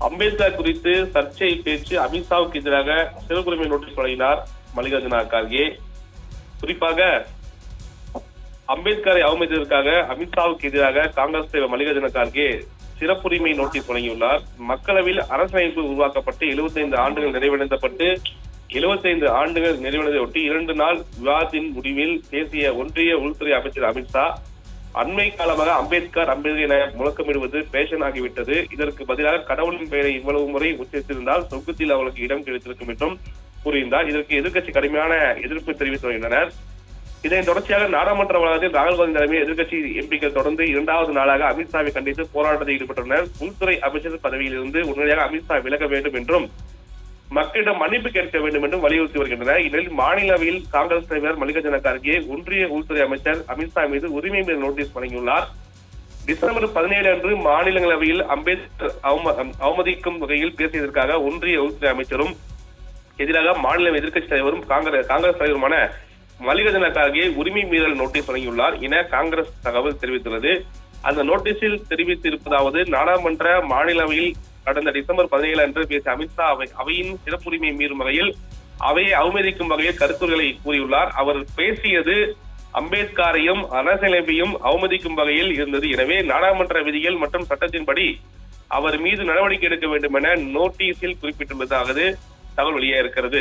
அம்பேத்கர் குறித்து சர்ச்சை பேச்சு அமித்ஷாவுக்கு எதிராக சிறப்புரிமை நோட்டீஸ் வழங்கினார் மல்லிகார்ஜுனா கார்கே. குறிப்பாக அம்பேத்கரை அவமதித்ததற்காக அமித்ஷாவுக்கு எதிராக காங்கிரஸ் தலைவர் மல்லிகார்ஜுன கார்கே சிறப்புரிமை நோட்டீஸ் வழங்கியுள்ளார் மக்களவையில் அரசமைப்பு உருவாக்கப்பட்டு 75 ஆண்டுகள் நிறைவடைந்தப்பட்டு 75 ஆண்டுகள் நிறைவடைந்ததையொட்டி இரண்டு நாள் விவாதத்தின் முடிவில் பேசிய ஒன்றிய உள்துறை அமைச்சர் அமித்ஷா அண்மை காலமாக அம்பேத்கர் அம்பேத்கர் என முழக்கமிடுவது பேஷன் ஆகிவிட்டது இதற்கு பதிலாக கடவுளின் பெயரை இவ்வளவு முறை உச்சரித்திருந்தால் சொர்க்கத்தில் அவளுக்கு இடம் கிடைத்திருக்கும் என்றும் கூறியிருந்தார். இதற்கு எதிர்கட்சி கடுமையான எதிர்ப்பு தெரிவித்து வருகின்றனர் இதன் தொடர்ச்சியாக நாடாளுமன்ற வளாகத்தில் ராகுல் காந்தி தலைமையில் எதிர்கட்சி எம்பிக்கள் தொடர்ந்து இரண்டாவது நாளாக அமித்ஷாவை கண்டித்து போராட்டத்தில் ஈடுபட்டுள்ளனர். உள்துறை அமைச்சர் பதவியில் இருந்து உடனடியாக அமித்ஷா விலக வேண்டும் என்றும் மக்களிடம் மன்னிப்பு கேட்க வேண்டும் என்றும் வலியுறுத்தி வருகின்றனர் இந்நிலையில் மாநிலவையில் காங்கிரஸ் தலைவர் மல்லிகார்ஜுன கார்கே ஒன்றிய உள்துறை அமைச்சர் அமித்ஷா மீது உரிமை மீது நோட்டீஸ் வழங்கியுள்ளார். டிசம்பர் பதினேழு அன்று மாநிலங்களவையில் அம்பேத்கர் அவம- அவமதிக்கும் வகையில் பேசியதற்காக ஒன்றிய உள்துறை அமைச்சரும் எதிராக மாநில எதிர்க்கட்சி தலைவரும் காங்கிரஸ் காங்கிரஸ் தலைவருமான மல்லிகார்ஜுன கார்கே உரிமை மீறல் நோட்டீஸ் வழங்கியுள்ளார் என காங்கிரஸ் தகவல் தெரிவித்துள்ளது. அந்த நோட்டீஸில் தெரிவித்திருப்பதாவது நாடாளுமன்ற மாநிலவையில் கடந்த டிசம்பர் பதினேழு அன்று பேசிய அமித்ஷா அவை அவையின் சிறப்புரிமை மீறும் வகையில் அவையை அவமதிக்கும் வகையில் கருத்துரைகளை கூறியுள்ளார். அவர் பேசியது அம்பேத்கரையும் அரசியலமைப்பையும் அவமதிக்கும் வகையில் இருந்தது. எனவே நாடாளுமன்ற விதிகள் மற்றும் சட்டத்தின்படி அவர் மீது நடவடிக்கை எடுக்க வேண்டும் என நோட்டீஸில் குறிப்பிட்டுள்ளதாக தகவல் வெளியே இருக்கிறது